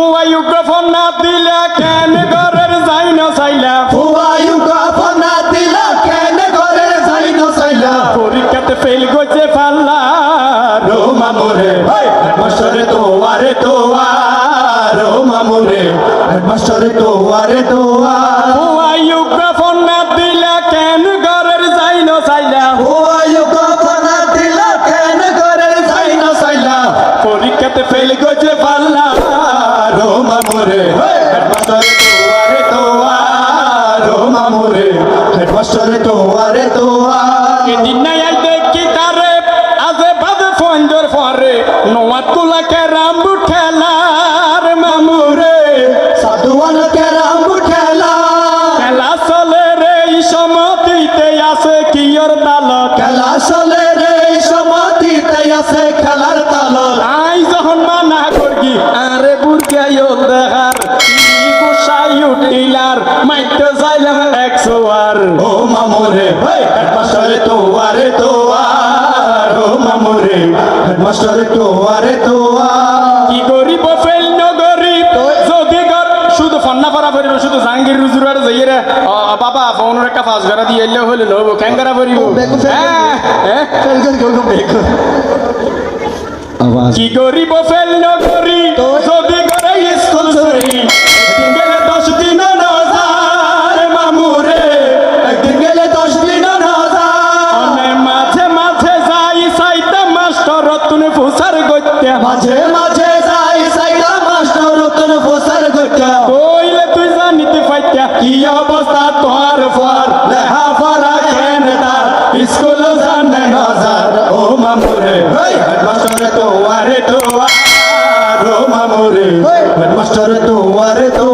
ফুয়াইউকে phone না দিলে কেন ঘরের যাই না চাইলা ফুয়ায়ু কাফনা দিলা কেন করে যাই না সাইলা পরীক্ষাতে ফেল গেছে পাল্লা রো মামুরে হেডমাস্টারে তোয়ারে তোয়ার রো মামুরে হেডমাস্টারে তোয়ারে তোয়ার ফুয়াইউকে ফোন না দিলে কেন ঘরের যাই না চাইলা দিলা কেন না পরীক্ষাতে ফেল গেছে হেডমাস্টারে তোয়ারে তোয়ার রো মামুরে। হেডমাস্টারে তোয়ারে তোয়ার। এদিন নাই আই দেখি তারে আজে বাজে ফঞ্জর ফরে নোয়াত কুলা কেরাম ঠেলার মামুরে। সাধুয়ান কেরাম খেলা খেলা চলে রে এই আছে কিয়র দালত। খেলা চলে রে সমাধিতে আছে উঠিলার মাইতে যাইলাম একশো আর। ও মামুরে হেডমাস্টারে তোয়ারে তোয়ার। ও মামুরে হেডমাস্টারে তোয়ারে তোয়ার। কি গরিব ফেল নগরিব যদি গর শুধু ফন্না পারা পড়িব শুধু বাবা ফোনের একটা ঘরা দিয়ে এলে হলে লব ক্যাঙ্গারা পড়িব হ্যাঁ, হ্যাঁ। কি ফেল তুমি ফুসার গত্যা মাঝে মাঝে যাই সাইরা মাস্টার রতন ফসার গোটা কইলে তুই জানিতে পাইতা। কি অবস্থা তোর ফর লেহা কেন তার। স্কুল জানে নজার ও মামুরে হেডমাস্টারে তোয়ারে তোয়ার ও মামুরে হেডমাস্টারে তোয়ারে তো